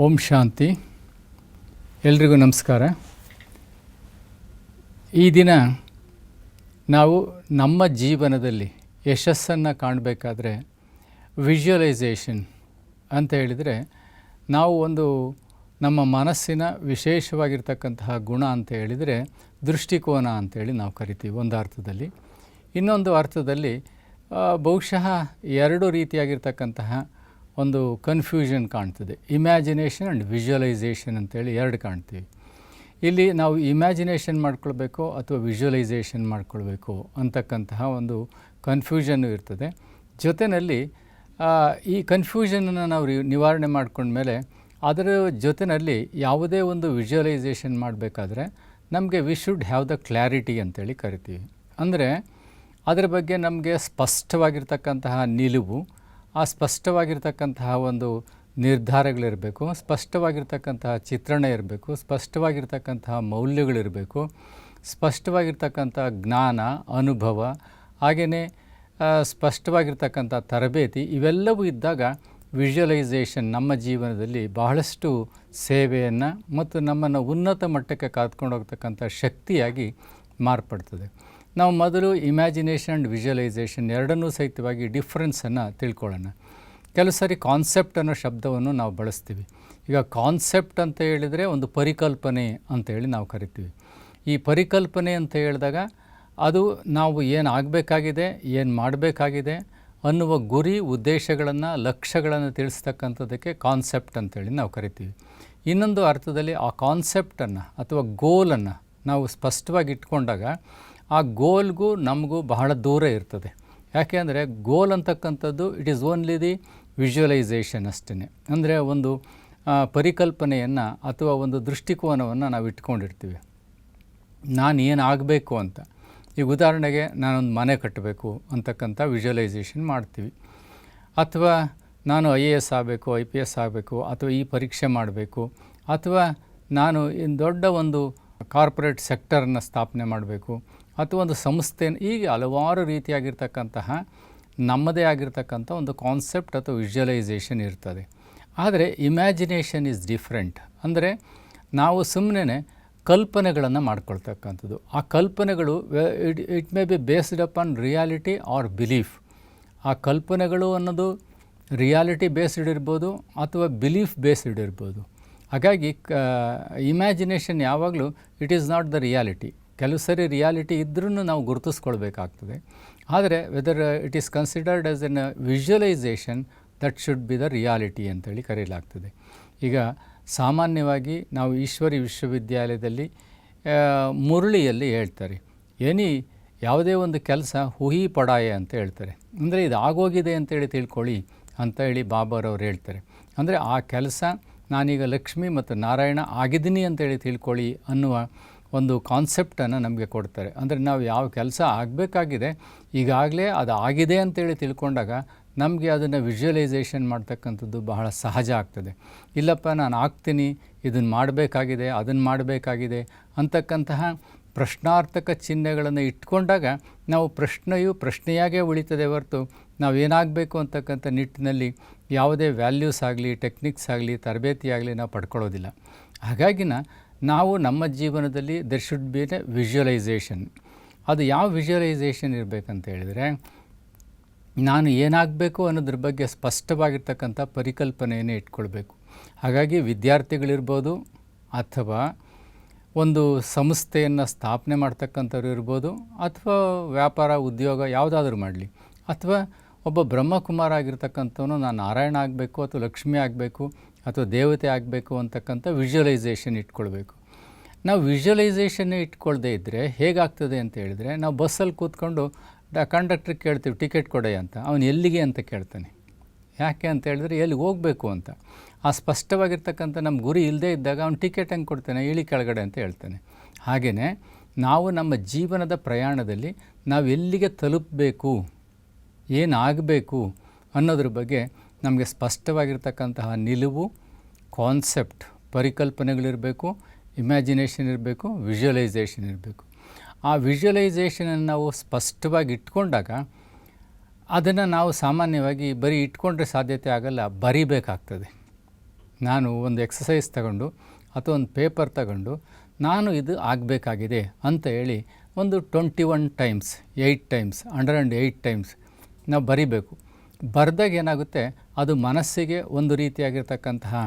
ಓಂ ಶಾಂತಿ. ಎಲ್ರಿಗೂ ನಮಸ್ಕಾರ. ಈ ದಿನ ನಾವು ನಮ್ಮ ಜೀವನದಲ್ಲಿ ಯಶಸ್ಸನ್ನು ಕಾಣಬೇಕಾದ್ರೆ ವಿಜುವಲೈಸೇಷನ್ ಅಂತ ಹೇಳಿದರೆ ನಾವು ಒಂದು ನಮ್ಮ ಮನಸ್ಸಿನ ವಿಶೇಷವಾಗಿರ್ತಕ್ಕಂತಹ ಗುಣ ಅಂತ ಹೇಳಿದರೆ ದೃಷ್ಟಿಕೋನ ಅಂತೇಳಿ ನಾವು ಕರಿತೀವಿ ಒಂದು ಅರ್ಥದಲ್ಲಿ ಇನ್ನೊಂದು ಅರ್ಥದಲ್ಲಿ ಬಹುಶಃ ಎರಡು ರೀತಿಯಾಗಿರ್ತಕ್ಕಂತಹ ಒಂದು ಕನ್ಫ್ಯೂಷನ್ ಕಾಣ್ತದೆ. ಇಮ್ಯಾಜಿನೇಷನ್ ಆ್ಯಂಡ್ ವಿಜುವಲೈಸೇಷನ್ ಅಂತೇಳಿ ಎರಡು ಕಾಣ್ತೀವಿ. ಇಲ್ಲಿ ನಾವು ಇಮ್ಯಾಜಿನೇಷನ್ ಮಾಡ್ಕೊಳ್ಬೇಕು ಅಥವಾ ವಿಜುವಲೈಸೇಷನ್ ಮಾಡ್ಕೊಳ್ಬೇಕು ಅಂತಕ್ಕಂತಹ ಒಂದು ಕನ್ಫ್ಯೂಷನ್ನು ಇರ್ತದೆ. ಜೊತೆಯಲ್ಲಿ ಈ ಕನ್ಫ್ಯೂಷನನ್ನು ನಾವು ನಿವಾರಣೆ ಮಾಡ್ಕೊಂಡ್ಮೇಲೆ ಅದರ ಜೊತೆಯಲ್ಲಿ ಯಾವುದೇ ಒಂದು ವಿಜುವಲೈಸೇಷನ್ ಮಾಡಬೇಕಾದ್ರೆ ನಮಗೆ we should have the clarity ಅಂತೇಳಿ ಕರಿತೀವಿ. ಅಂದರೆ ಅದರ ಬಗ್ಗೆ ನಮಗೆ ಸ್ಪಷ್ಟವಾಗಿರ್ತಕ್ಕಂತಹ ನಿಲುವು, ಆ ಸ್ಪಷ್ಟವಾಗಿರ್ತಕ್ಕಂತಹ ಒಂದು ನಿರ್ಧಾರಗಳಿರಬೇಕು, ಸ್ಪಷ್ಟವಾಗಿರ್ತಕ್ಕಂತಹ ಚಿತ್ರಣ ಇರಬೇಕು, ಸ್ಪಷ್ಟವಾಗಿರ್ತಕ್ಕಂತಹ ಮೌಲ್ಯಗಳಿರಬೇಕು, ಸ್ಪಷ್ಟವಾಗಿರ್ತಕ್ಕಂಥ ಜ್ಞಾನ, ಅನುಭವ, ಹಾಗೆಯೇ ಸ್ಪಷ್ಟವಾಗಿರ್ತಕ್ಕಂಥ ತರಬೇತಿ, ಇವೆಲ್ಲವೂ ಇದ್ದಾಗ ವಿಜುವಲೈಸೇಷನ್ ನಮ್ಮ ಜೀವನದಲ್ಲಿ ಬಹಳಷ್ಟು ಸೇವೆಯನ್ನು ಮತ್ತು ನಮ್ಮನ್ನು ಉನ್ನತ ಮಟ್ಟಕ್ಕೆ ಕಾದ್ಕೊಂಡು ಹೋಗ್ತಕ್ಕಂಥ ಶಕ್ತಿಯಾಗಿ ಮಾರ್ಪಡ್ತದೆ. ನಾವು ಮೊದಲು ಇಮ್ಯಾಜಿನೇಷನ್ ಆ್ಯಂಡ್ ವಿಜುವಲೈಸೇಷನ್ ಎರಡನ್ನೂ ಸಹಿತವಾಗಿ ಡಿಫ್ರೆನ್ಸನ್ನು ತಿಳ್ಕೊಳ್ಳೋಣ. ಕೆಲವು ಸಾರಿ ಕಾನ್ಸೆಪ್ಟ್ ಅನ್ನೋ ಶಬ್ದವನ್ನು ನಾವು ಬಳಸ್ತೀವಿ. ಈಗ ಕಾನ್ಸೆಪ್ಟ್ ಅಂತ ಹೇಳಿದರೆ ಒಂದು ಪರಿಕಲ್ಪನೆ ಅಂತ ಹೇಳಿ ನಾವು ಕರಿತೀವಿ. ಈ ಪರಿಕಲ್ಪನೆ ಅಂತ ಹೇಳಿದಾಗ ಅದು ನಾವು ಏನು ಆಗಬೇಕಾಗಿದೆ, ಏನು ಮಾಡಬೇಕಾಗಿದೆ ಅನ್ನುವ ಗುರಿ, ಉದ್ದೇಶಗಳನ್ನು, ಲಕ್ಷ್ಯಗಳನ್ನು ತಿಳಿಸ್ತಕ್ಕಂಥದ್ದಕ್ಕೆ ಕಾನ್ಸೆಪ್ಟ್ ಅಂತೇಳಿ ನಾವು ಕರಿತೀವಿ. ಇನ್ನೊಂದು ಅರ್ಥದಲ್ಲಿ ಆ ಕಾನ್ಸೆಪ್ಟನ್ನು ಅಥವಾ ಗೋಲನ್ನು ನಾವು ಸ್ಪಷ್ಟವಾಗಿ ಇಟ್ಕೊಂಡಾಗ ಆ ಗೋಲ್ಗೂ ನಮಗೂ ಬಹಳ ದೂರ ಇರ್ತದೆ. ಯಾಕೆ ಅಂದರೆ ಗೋಲ್ ಅಂತಕ್ಕಂಥದ್ದು it is only the visualisation ಅಷ್ಟೇ ಅಂದರೆ ಒಂದು ಪರಿಕಲ್ಪನೆಯನ್ನು ಅಥವಾ ಒಂದು ದೃಷ್ಟಿಕೋನವನ್ನು ನಾವು ಇಟ್ಕೊಂಡಿರ್ತೀವಿ. ನಾನು ಏನು ಆಗಬೇಕು ಅಂತ. ಈಗ ಉದಾಹರಣೆಗೆ ನಾನೊಂದು ಮನೆ ಕಟ್ಟಬೇಕು ಅಂತಕ್ಕಂಥ ವಿಜುವಲೈಸೇಷನ್ ಮಾಡ್ತೀವಿ. ಅಥವಾ ನಾನು ಐ ಎ ಎಸ್ ಆಗಬೇಕು, ಐ ಪಿ ಎಸ್ ಆಗಬೇಕು, ಅಥವಾ ಈ ಪರೀಕ್ಷೆ ಮಾಡಬೇಕು, ಅಥವಾ ನಾನು ದೊಡ್ಡ ಒಂದು ಕಾರ್ಪೊರೇಟ್ ಸೆಕ್ಟರನ್ನು ಸ್ಥಾಪನೆ ಮಾಡಬೇಕು ಅಥವಾ ಒಂದು ಸಂಸ್ಥೆ ಹೀಗೆ ಹಲವಾರು ರೀತಿಯಾಗಿರ್ತಕ್ಕಂತಹ ನಮ್ಮದೇ ಆಗಿರ್ತಕ್ಕಂಥ ಒಂದು ಕಾನ್ಸೆಪ್ಟ್ ಅಥವಾ ವಿಜುವಲೈಸೇಷನ್ ಇರ್ತದೆ. ಆದರೆ ಇಮ್ಯಾಜಿನೇಷನ್ ಈಸ್ ಡಿಫ್ರೆಂಟ್ ಅಂದರೆ ನಾವು ಸುಮ್ಮನೆ ಕಲ್ಪನೆಗಳನ್ನು ಮಾಡ್ಕೊಳ್ತಕ್ಕಂಥದ್ದು. ಆ ಕಲ್ಪನೆಗಳು it it may be based upon reality or belief ಆ ಕಲ್ಪನೆಗಳು ಅನ್ನೋದು ರಿಯಾಲಿಟಿ ಬೇಸ್ಡ್ ಇರ್ಬೋದು ಅಥವಾ ಬಿಲೀಫ್ ಬೇಸ್ಡ್ ಇರ್ಬೋದು. ಹಾಗಾಗಿ ಕ ಇಮ್ಯಾಜಿನೇಷನ್ ಯಾವಾಗಲೂ it is not the reality ಕೆಲವು ಸರಿ ರಿಯಾಲಿಟಿ ಇದ್ರೂ ನಾವು ಗುರುತಿಸ್ಕೊಳ್ಬೇಕಾಗ್ತದೆ. ಆದರೆ whether it is considered as an visualisation that should be the reality ಅಂತೇಳಿ ಕರೆಯಲಾಗ್ತದೆ. ಈಗ ಸಾಮಾನ್ಯವಾಗಿ ನಾವು ಈಶ್ವರಿ ವಿಶ್ವವಿದ್ಯಾಲಯದಲ್ಲಿ ಮುರುಳಿಯಲ್ಲಿ ಹೇಳ್ತಾರೆ. ಎನಿ ಯಾವುದೇ ಒಂದು ಕೆಲಸ ಹುಹಿ ಪಡಾಯ ಅಂತ ಹೇಳ್ತಾರೆ. ಅಂದರೆ ಇದು ಆಗೋಗಿದೆ ಅಂತೇಳಿ ತಿಳ್ಕೊಳ್ಳಿ ಅಂತ ಹೇಳಿ ಬಾಬಾರವ್ರು ಹೇಳ್ತಾರೆ. ಅಂದರೆ ಆ ಕೆಲಸ ನಾನೀಗ ಲಕ್ಷ್ಮಿ ಮತ್ತು ನಾರಾಯಣ ಆಗಿದ್ದೀನಿ ಅಂತೇಳಿ ತಿಳ್ಕೊಳ್ಳಿ ಅನ್ನುವ ಒಂದು ಕಾನ್ಸೆಪ್ಟನ್ನು ನಮಗೆ ಕೊಡ್ತಾರೆ. ಅಂದರೆ ನಾವು ಯಾವ ಕೆಲಸ ಆಗಬೇಕಾಗಿದೆ, ಈಗಾಗಲೇ ಅದು ಆಗಿದೆ ಅಂತೇಳಿ ತಿಳ್ಕೊಂಡಾಗ ನಮಗೆ ಅದನ್ನು ವಿಜುವಲೈಸೇಷನ್ ಮಾಡ್ತಕ್ಕಂಥದ್ದು ಬಹಳ ಸಹಜ ಆಗ್ತದೆ. ಇಲ್ಲಪ್ಪ, ನಾನು ಆಗ್ತೀನಿ, ಇದನ್ನು ಮಾಡಬೇಕಾಗಿದೆ, ಅದನ್ನು ಮಾಡಬೇಕಾಗಿದೆ ಅಂತಕ್ಕಂತಹ ಪ್ರಶ್ನಾರ್ಥಕ ಚಿಹ್ನೆಗಳನ್ನು ಇಟ್ಕೊಂಡಾಗ ನಾವು ಪ್ರಶ್ನೆಯು ಪ್ರಶ್ನೆಯಾಗೇ ಉಳಿತದೆ ಹೊರತು ನಾವೇನಾಗಬೇಕು ಅಂತಕ್ಕಂಥ ನಿಟ್ಟಿನಲ್ಲಿ ಯಾವುದೇ ವ್ಯಾಲ್ಯೂಸ್ ಆಗಲಿ, ಟೆಕ್ನಿಕ್ಸ್ ಆಗಲಿ, ತರಬೇತಿ ಆಗಲಿ ನಾವು ಪಡ್ಕೊಳ್ಳೋದಿಲ್ಲ. ಹಾಗಾಗಿನ ನಾವು ನಮ್ಮ ಜೀವನದಲ್ಲಿ there should be a visualisation ಅದು ಯಾವ ವಿಜುವಲೈಸೇಷನ್ ಇರಬೇಕಂತ ಹೇಳಿದರೆ, ನಾನು ಏನಾಗಬೇಕು ಅನ್ನೋದ್ರ ಬಗ್ಗೆ ಸ್ಪಷ್ಟವಾಗಿರ್ತಕ್ಕಂಥ ಪರಿಕಲ್ಪನೆಯನ್ನು ಇಟ್ಕೊಳ್ಬೇಕು. ಹಾಗಾಗಿ ವಿದ್ಯಾರ್ಥಿಗಳಿರ್ಬೋದು ಅಥವಾ ಒಂದು ಸಂಸ್ಥೆಯನ್ನು ಸ್ಥಾಪನೆ ಮಾಡ್ತಕ್ಕಂಥವ್ರು ಇರ್ಬೋದು, ಅಥವಾ ವ್ಯಾಪಾರ, ಉದ್ಯೋಗ ಯಾವುದಾದ್ರೂ ಮಾಡಲಿ. ಅಥವಾ ಒಬ್ಬ ಬ್ರಹ್ಮಕುಮಾರ ಆಗಿರ್ತಕ್ಕಂಥವನು, ನಾನು ನಾರಾಯಣ ಆಗಬೇಕು ಅಥವಾ ಲಕ್ಷ್ಮಿ ಆಗಬೇಕು ಅಥವಾ ದೇವತೆ ಆಗಬೇಕು ಅಂತಕ್ಕಂಥ ವಿಜುವಲೈಸೇಷನ್ ಇಟ್ಕೊಳ್ಬೇಕು. ನಾವು ವಿಜುವಲೈಸೇಷನ್ ಇಟ್ಕೊಳ್ಳದೆ ಇದ್ದರೆ ಹೇಗಾಗ್ತದೆ ಅಂತ ಹೇಳಿದರೆ, ನಾವು ಬಸ್ಸಲ್ಲಿ ಕೂತ್ಕೊಂಡು ಕಂಡಕ್ಟ್ರಿಗೆ ಕೇಳ್ತೀವಿ ಟಿಕೆಟ್ ಕೊಡೆ ಅಂತ. ಅವನು ಎಲ್ಲಿಗೆ ಅಂತ ಕೇಳ್ತಾನೆ. ಯಾಕೆ ಅಂತ ಹೇಳಿದ್ರೆ ಎಲ್ಲಿ ಹೋಗಬೇಕು ಅಂತ. ಆ ಸ್ಪಷ್ಟವಾಗಿರ್ತಕ್ಕಂಥ ನಮ್ಮ ಗುರಿ ಇಲ್ಲದೇ ಇದ್ದಾಗ ಅವ್ನು ಟಿಕೆಟ್ ಹೆಂಗೆ ಕೊಡ್ತಾನೆ? ಇಳಿ ಕೆಳಗಡೆ ಅಂತ ಹೇಳ್ತಾನೆ. ಹಾಗೆಯೇ ನಾವು ನಮ್ಮ ಜೀವನದ ಪ್ರಯಾಣದಲ್ಲಿ ನಾವು ಎಲ್ಲಿಗೆ ತಲುಪಬೇಕು ಏನಾಗಬೇಕು ಅನ್ನೋದ್ರ ಬಗ್ಗೆ ನಮಗೆ ಸ್ಪಷ್ಟವಾಗಿರ್ತಕ್ಕಂತಹ ನಿಲುವು ಕಾನ್ಸೆಪ್ಟ್ ಪರಿಕಲ್ಪನೆಗಳಿರಬೇಕು ಇಮ್ಯಾಜಿನೇಷನ್ ಇರಬೇಕು ವಿಜುವಲೈಸೇಷನ್ ಇರಬೇಕು. ಆ ವಿಜುವಲೈಸೇಷನನ್ನು ನಾವು ಸ್ಪಷ್ಟವಾಗಿ ಇಟ್ಕೊಂಡಾಗ ಅದನ್ನು ನಾವು ಸಾಮಾನ್ಯವಾಗಿ ಬರೀ ಇಟ್ಕೊಂಡ್ರೆ ಸಾಧ್ಯತೆ ಆಗಲ್ಲ, ಬರಿಬೇಕಾಗ್ತದೆ. ನಾನು ಒಂದು ಎಕ್ಸಸೈಸ್ ತಗೊಂಡು ಅಥವಾ ಒಂದು ಪೇಪರ್ ತಗೊಂಡು ನಾನು ಇದು ಆಗಬೇಕಾಗಿದೆ ಅಂತ ಹೇಳಿ ಒಂದು twenty one times eight times hundred and eight times ನಾವು ಬರಿಬೇಕು. ಬರೆದಾಗ ಏನಾಗುತ್ತೆ? ಅದು ಮನಸ್ಸಿಗೆ ಒಂದು ರೀತಿಯಾಗಿರ್ತಕ್ಕಂತಹ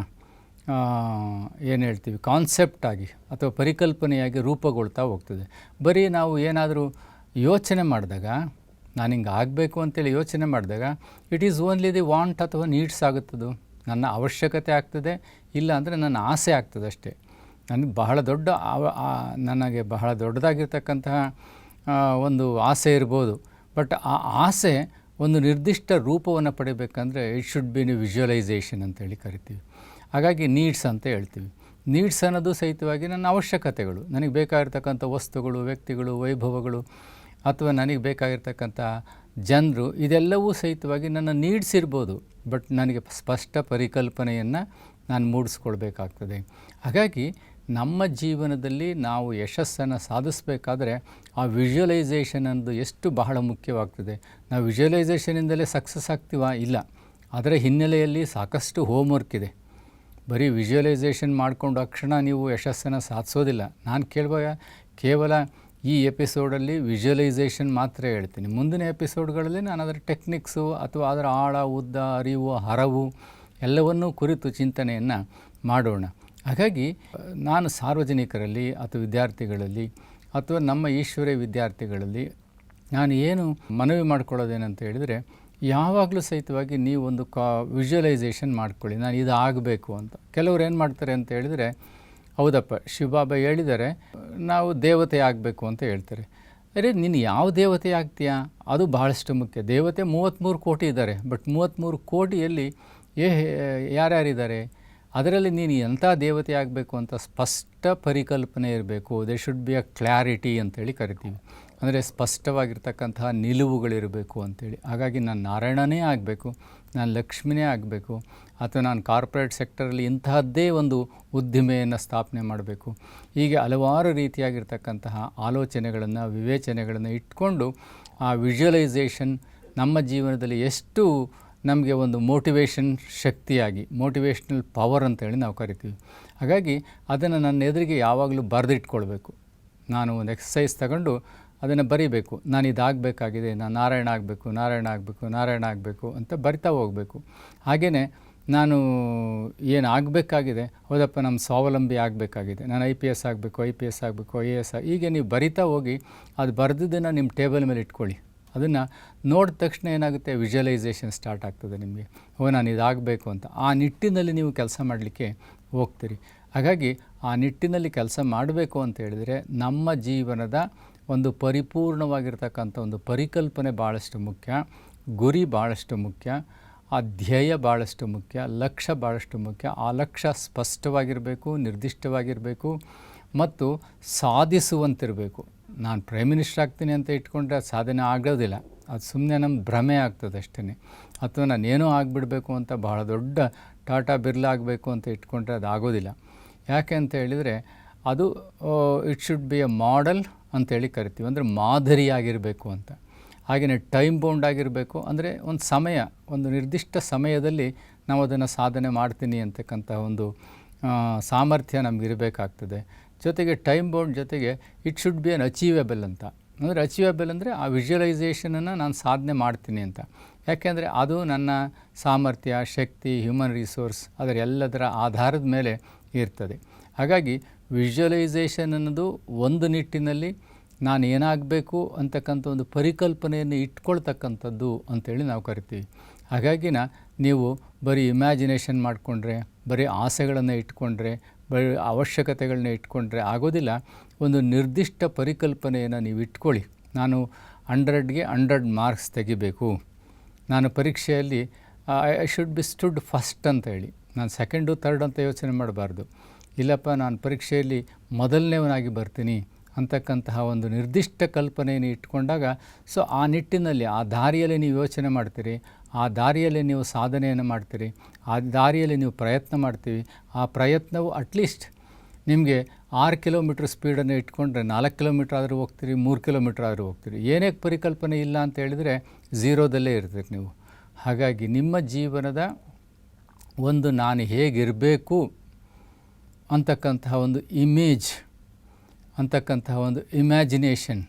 ಏನು ಹೇಳ್ತೀವಿ ಕಾನ್ಸೆಪ್ಟ್ ಆಗಿ ಅಥವಾ ಪರಿಕಲ್ಪನೆಯಾಗಿ ರೂಪುಗೊಳ್ತಾ ಹೋಗ್ತದೆ. ಬರೀ ನಾವು ಏನಾದರೂ ಯೋಚನೆ ಮಾಡಿದಾಗ ನಾನು ಹಿಂಗೆ ಆಗಬೇಕು ಅಂತೇಳಿ ಯೋಚನೆ ಮಾಡಿದಾಗ it is only the want ಅಥವಾ ನೀಡ್ಸ್ ಆಗುತ್ತದು. ನನ್ನ ಅವಶ್ಯಕತೆ ಆಗ್ತದೆ, ಇಲ್ಲ ಅಂದರೆ ನನ್ನ ಆಸೆ ಆಗ್ತದೆ ಅಷ್ಟೇ. ನನಗೆ ಬಹಳ ದೊಡ್ಡ ನನಗೆ ಬಹಳ ದೊಡ್ಡದಾಗಿರ್ತಕ್ಕಂತಹ ಒಂದು ಆಸೆ ಇರ್ಬೋದು. ಬಟ್ ಆ ಆಸೆ ಒಂದು ನಿರ್ದಿಷ್ಟ ರೂಪವನ್ನು ಪಡಿಬೇಕಂದ್ರೆ ಇಟ್ ಶುಡ್ ಬಿ ವಿಜುವಲೈಸೇಷನ್ ಅಂತೇಳಿ ಕರಿತೀವಿ. ಹಾಗಾಗಿ ನೀಡ್ಸ್ ಅಂತ ಹೇಳ್ತೀವಿ. ನೀಡ್ಸ್ ಅನ್ನೋದು ಸಹಿತವಾಗಿ ನನ್ನ ಅವಶ್ಯಕತೆಗಳು. ನನಗೆ ಬೇಕಾಗಿರ್ತಕ್ಕಂಥ ವಸ್ತುಗಳು, ವ್ಯಕ್ತಿಗಳು, ವೈಭವಗಳು ಅಥವಾ ನನಗೆ ಬೇಕಾಗಿರ್ತಕ್ಕಂಥ ಜನರು ಇದೆಲ್ಲವೂ ಸಹಿತವಾಗಿ ನನ್ನ ನೀಡ್ಸ್ ಇರ್ಬೋದು. ಬಟ್ ನನಗೆ ಸ್ಪಷ್ಟ ಪರಿಕಲ್ಪನೆಯನ್ನು ನಾನು ಮೂಡಿಸ್ಕೊಳ್ಬೇಕಾಗ್ತದೆ. ಹಾಗಾಗಿ ನಮ್ಮ ಜೀವನದಲ್ಲಿ ನಾವು ಯಶಸ್ಸನ್ನು ಸಾಧಿಸಬೇಕಾದ್ರೆ ಆ ವಿಜುವಲೈಸೇಷನ್ ಅನ್ನೋದು ಎಷ್ಟು ಬಹಳ ಮುಖ್ಯವಾಗ್ತದೆ. ನಾವು ವಿಜುವಲೈಸೇಷನಿಂದಲೇ ಸಕ್ಸಸ್ ಆಗ್ತೀವಾ? ಇಲ್ಲ. ಅದರ ಹಿನ್ನೆಲೆಯಲ್ಲಿ ಸಾಕಷ್ಟು ಹೋಮ್ ವರ್ಕ್ ಇದೆ. ಬರೀ ವಿಜುವಲೈಸೇಷನ್ ಮಾಡಿಕೊಂಡು ಅಕ್ಷಣ ನೀವು ಯಶಸ್ಸನ್ನು ಸಾಧಿಸೋದಿಲ್ಲ. ನಾನು ಕೇಳುವಾಗ ಕೇವಲ ಈ ಎಪಿಸೋಡಲ್ಲಿ ವಿಜುವಲೈಸೇಷನ್ ಮಾತ್ರ ಹೇಳ್ತೀನಿ. ಮುಂದಿನ ಎಪಿಸೋಡ್ಗಳಲ್ಲಿ ನಾನು ಅದರ ಟೆಕ್ನಿಕ್ಸು ಅಥವಾ ಅದರ ಆಳ, ಉದ್ದ, ಅರಿವು, ಹರವು ಎಲ್ಲವನ್ನೂ ಕುರಿತು ಚಿಂತನೆಯನ್ನು ಮಾಡೋಣ. ಹಾಗಾಗಿ, ನಾನು ಸಾರ್ವಜನಿಕರಲ್ಲಿ ಅಥವಾ ವಿದ್ಯಾರ್ಥಿಗಳಲ್ಲಿ ಅಥವಾ ನಮ್ಮ ಈಶ್ವರ್ಯ ವಿದ್ಯಾರ್ಥಿಗಳಲ್ಲಿ ನಾನು ಏನು ಮನವಿ ಮಾಡ್ಕೊಳ್ಳೋದೇನಂತ ಹೇಳಿದರೆ, ಯಾವಾಗಲೂ ಸಹಿತವಾಗಿ ನೀವು ಒಂದು ಕಾ ವಿಜುವಲೈಸೇಷನ್ ಮಾಡ್ಕೊಳ್ಳಿ. ನಾನು ಇದು ಆಗಬೇಕು ಅಂತ. ಕೆಲವ್ರು ಏನು ಮಾಡ್ತಾರೆ ಅಂತ ಹೇಳಿದರೆ, ಹೌದಪ್ಪ, ಶಿವಬಾಬಾ ಹೇಳಿದರೆ ನಾವು ದೇವತೆ ಆಗಬೇಕು ಅಂತ ಹೇಳ್ತಾರೆ. ಅರೆ, ನೀನು ಯಾವ ದೇವತೆ ಆಗ್ತೀಯಾ? ಅದು ಬಹಳಷ್ಟು ಮುಖ್ಯ. ದೇವತೆ ಮೂವತ್ತ್ಮೂರು ಕೋಟಿ ಇದ್ದಾರೆ. ಬಟ್ ಮೂವತ್ತ್ಮೂರು ಕೋಟಿಯಲ್ಲಿ ಏ, ಯಾರ್ಯಾರಿದ್ದಾರೆ? ಅದರಲ್ಲಿ ನೀನು ಎಂಥ ದೇವತೆ ಆಗಬೇಕು ಅಂತ ಸ್ಪಷ್ಟ ಪರಿಕಲ್ಪನೆ ಇರಬೇಕು. They should be a clarity ಅಂತೇಳಿ ಕರಿತೀವಿ. ಅಂದರೆ ಸ್ಪಷ್ಟವಾಗಿರ್ತಕ್ಕಂತಹ ನಿಲುವುಗಳಿರಬೇಕು ಅಂತೇಳಿ. ಹಾಗಾಗಿ ನಾನು ನಾರಾಯಣನೇ ಆಗಬೇಕು, ನಾನು ಲಕ್ಷ್ಮಿನೇ ಆಗಬೇಕು, ಅಥವಾ ನಾನು ಕಾರ್ಪೊರೇಟ್ ಸೆಕ್ಟರಲ್ಲಿ ಇಂತಹದ್ದೇ ಒಂದು ಉದ್ದಿಮೆಯನ್ನು ಸ್ಥಾಪನೆ ಮಾಡಬೇಕು. ಹೀಗೆ ಹಲವಾರು ರೀತಿಯಾಗಿರ್ತಕ್ಕಂತಹ ಆಲೋಚನೆಗಳನ್ನು, ವಿವೇಚನೆಗಳನ್ನು ಇಟ್ಕೊಂಡು ಆ ವಿಜುವಲೈಸೇಷನ್ ನಮ್ಮ ಜೀವನದಲ್ಲಿ ಎಷ್ಟು ನಮಗೆ ಒಂದು ಮೋಟಿವೇಶನ್ ಶಕ್ತಿಯಾಗಿ ಮೋಟಿವೇಶ್ನಲ್ ಪವರ್ ಅಂತೇಳಿ ನಾವು ಕರಿತೀವಿ. ಹಾಗಾಗಿ ಅದನ್ನು ನನ್ನ ಎದುರಿಗೆ ಯಾವಾಗಲೂ ಬರೆದಿಟ್ಕೊಳ್ಬೇಕು. ನಾನು ಒಂದು ಎಕ್ಸಸೈಸ್ ತಗೊಂಡು ಅದನ್ನು ಬರಿಬೇಕು. ನಾನು ಇದಾಗಬೇಕಾಗಿದೆ, ನಾನು ನಾರಾಯಣ ಆಗಬೇಕು ನಾರಾಯಣ ಆಗಬೇಕು ನಾರಾಯಣ ಆಗಬೇಕು ಅಂತ ಬರಿತಾ ಹೋಗಬೇಕು. ಹಾಗೆಯೇ ನಾನು ಏನು ಆಗಬೇಕಾಗಿದೆ, ಹೌದಪ್ಪ ನಮ್ಮ ಸ್ವಾವಲಂಬಿ ಆಗಬೇಕಾಗಿದೆ. ನಾನು ಐ ಪಿ ಎಸ್ ಆಗಬೇಕು ಐ ಪಿ ಎಸ್ ಆಗಬೇಕು ಐ ಎ ಎಸ್ ಹೀಗೆ ನೀವು ಬರಿತಾ ಹೋಗಿ, ಅದು ಬರೆದಿದ್ದನ್ನು ನಿಮ್ಮ ಟೇಬಲ್ ಮೇಲೆ ಇಟ್ಕೊಳ್ಳಿ. ಅದನ್ನು ನೋಡಿದ ತಕ್ಷಣ ಏನಾಗುತ್ತೆ? ವಿಜುವಲೈಸೇಷನ್ ಸ್ಟಾರ್ಟ್ ಆಗ್ತದೆ ನಿಮಗೆ. ಓ, ನಾನು ಇದಾಗಬೇಕು ಅಂತ. ಆ ನಿಟ್ಟಿನಲ್ಲಿ ನೀವು ಕೆಲಸ ಮಾಡಲಿಕ್ಕೆ ಹೋಗ್ತೀರಿ. ಹಾಗಾಗಿ ಆ ನಿಟ್ಟಿನಲ್ಲಿ ಕೆಲಸ ಮಾಡಬೇಕು ಅಂತ ಹೇಳಿದರೆ ನಮ್ಮ ಜೀವನದ ಒಂದು ಪರಿಪೂರ್ಣವಾಗಿರ್ತಕ್ಕಂಥ ಒಂದು ಪರಿಕಲ್ಪನೆ ಭಾಳಷ್ಟು ಮುಖ್ಯ. ಗುರಿ ಭಾಳಷ್ಟು ಮುಖ್ಯ. ಆ ಧ್ಯೇಯ ಭಾಳಷ್ಟು ಮುಖ್ಯ. ಲಕ್ಷ್ಯ ಭಾಳಷ್ಟು ಮುಖ್ಯ. ಆ ಲಕ್ಷ್ಯ ಸ್ಪಷ್ಟವಾಗಿರಬೇಕು, ನಿರ್ದಿಷ್ಟವಾಗಿರಬೇಕು ಮತ್ತು ಸಾಧಿಸುವಂತಿರಬೇಕು. ನಾನು ಪ್ರೈಮ್ ಮಿನಿಸ್ಟರ್ ಆಗ್ತೀನಿ ಅಂತ ಇಟ್ಕೊಂಡ್ರೆ ಅದು ಸಾಧನೆ ಆಗೋದಿಲ್ಲ. ಅದು ಸುಮ್ಮನೆ ನಮ್ಮ ಭ್ರಮೆ ಆಗ್ತದೆ ಅಷ್ಟೇ ಅಥವಾ ನಾನೇನೋ ಆಗಿಬಿಡಬೇಕು ಅಂತ ಬಹಳ ದೊಡ್ಡ ಟಾಟಾ ಬಿರ್ಲಾ ಆಗಬೇಕು ಅಂತ ಇಟ್ಕೊಂಡ್ರೆ ಅದು ಆಗೋದಿಲ್ಲ. ಯಾಕೆ ಅಂತ ಹೇಳಿದರೆ ಅದು it should be a model ಅಂತೇಳಿ ಕರಿತೀವಿ. ಅಂದರೆ ಮಾದರಿಯಾಗಿರಬೇಕು ಅಂತ. ಹಾಗೆಯೇ ಟೈಮ್ ಬೌಂಡ್ ಆಗಿರಬೇಕು. ಅಂದರೆ ಒಂದು ಸಮಯ, ಒಂದು ನಿರ್ದಿಷ್ಟ ಸಮಯದಲ್ಲಿ ನಾವು ಅದನ್ನು ಸಾಧನೆ ಮಾಡ್ತೀನಿ ಅಂತಕ್ಕಂಥ ಒಂದು ಸಾಮರ್ಥ್ಯ ನಮ್ಗೆ ಇರಬೇಕಾಗ್ತದೆ. ಜೊತೆಗೆ ಟೈಮ್ ಬೌಂಡ್ ಜೊತೆಗೆ it should be an achievable ಅಂತ. ಅಂದರೆ ಅಚೀವೆಬಲ್ ಅಂದರೆ ಆ ವಿಜುವಲೈಸೇಷನನ್ನು ನಾನು ಸಾಧನೆ ಮಾಡ್ತೀನಿ ಅಂತ. ಯಾಕೆಂದರೆ ಅದು ನನ್ನ ಸಾಮರ್ಥ್ಯ, ಶಕ್ತಿ ಹ್ಯೂಮನ್ ರಿಸೋರ್ಸ್ ಅದರ ಎಲ್ಲದರ ಆಧಾರದ ಮೇಲೆ ಇರ್ತದೆ. ಹಾಗಾಗಿ ವಿಜುವಲೈಸೇಷನ್ ಅನ್ನೋದು ಒಂದು ನಿಟ್ಟಿನಲ್ಲಿ ನಾನು ಏನಾಗಬೇಕು ಅಂತಕ್ಕಂಥ ಒಂದು ಪರಿಕಲ್ಪನೆಯನ್ನು ಇಟ್ಕೊಳ್ತಕ್ಕಂಥದ್ದು ಅಂತೇಳಿ ನಾವು ಕರಿತೀವಿ. ಹಾಗಾಗಿನ ನೀವು ಬರೀ ಇಮ್ಯಾಜಿನೇಷನ್ ಮಾಡಿಕೊಂಡ್ರೆ, ಬರೀ ಆಸೆಗಳನ್ನು ಇಟ್ಕೊಂಡ್ರೆ ಅವಶ್ಯಕತೆಗಳನ್ನ ಇಟ್ಕೊಂಡ್ರೆ ಆಗೋದಿಲ್ಲ. ಒಂದು ನಿರ್ದಿಷ್ಟ ಪರಿಕಲ್ಪನೆಯನ್ನು ನೀವು ಇಟ್ಕೊಳ್ಳಿ. ನಾನು ಹಂಡ್ರೆಡ್ಗೆ ಹಂಡ್ರೆಡ್ ಮಾರ್ಕ್ಸ್ ತೆಗಿಬೇಕು. ನಾನು ಪರೀಕ್ಷೆಯಲ್ಲಿ I should be stood first ಅಂತ ಹೇಳಿ. ನಾನು ಸೆಕೆಂಡು, ಥರ್ಡ್ ಅಂತ ಯೋಚನೆ ಮಾಡಬಾರ್ದು. ಇಲ್ಲಪ್ಪ, ನಾನು ಪರೀಕ್ಷೆಯಲ್ಲಿ ಮೊದಲನೇವನಾಗಿ ಬರ್ತೀನಿ ಅಂತಕ್ಕಂತಹ ಒಂದು ನಿರ್ದಿಷ್ಟ ಕಲ್ಪನೆಯನ್ನು ಇಟ್ಕೊಂಡಾಗ, ಸೊ ಆ ನಿಟ್ಟಿನಲ್ಲಿ, ಆ ದಾರಿಯಲ್ಲಿ ನೀವು ಯೋಚನೆ ಮಾಡ್ತೀರಿ ಆ ದಾರಿಯಲ್ಲಿ ನೀವು ಸಾಧನೆಯನ್ನು ಮಾಡ್ತೀರಿ, ಆ ದಾರಿಯಲ್ಲಿ ನೀವು ಪ್ರಯತ್ನ ಮಾಡ್ತೀವಿ, ಆ ಪ್ರಯತ್ನವು ಅಟ್ಲೀಸ್ಟ್ ನಿಮಗೆ ಆರು ಕಿಲೋಮೀಟ್ರ್ ಸ್ಪೀಡನ್ನು ಇಟ್ಕೊಂಡ್ರೆ ನಾಲ್ಕು ಕಿಲೋಮೀಟ್ರ್ ಆದರೂ ಹೋಗ್ತೀರಿ, ಮೂರು ಕಿಲೋಮೀಟ್ರ್ ಆದರೂ ಹೋಗ್ತೀರಿ. ಏನೇ ಪರಿಕಲ್ಪನೆ ಇಲ್ಲ ಅಂತ ಹೇಳಿದರೆ ಝೀರೋದಲ್ಲೇ ಇರ್ತೀರಿ ನೀವು. ಹಾಗಾಗಿ ನಿಮ್ಮ ಜೀವನದ ಒಂದು ನಾನು ಹೇಗಿರಬೇಕು ಅಂತಕ್ಕಂತಹ ಒಂದು ಇಮೇಜ್ ಅಂತಕ್ಕಂತಹ ಒಂದು ಇಮ್ಯಾಜಿನೇಷನ್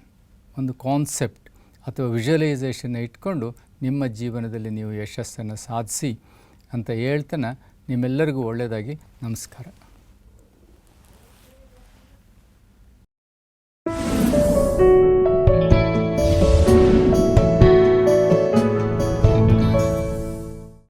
ಒಂದು ಕಾನ್ಸೆಪ್ಟ್ ಅಥವಾ ವಿಜುವಲೈಸೇಷನ್ನ ಇಟ್ಕೊಂಡು ನಿಮ್ಮ ಜೀವನದಲ್ಲಿ ನೀವು ಯಶಸ್ಸನ್ನು ಸಾಧಿಸಿ ಅಂತ ಹೇಳ್ತಾನೆ. ನಿಮ್ಮೆಲ್ಲರಿಗೂ ಒಳ್ಳೆಯದಾಗಿ ನಮಸ್ಕಾರ.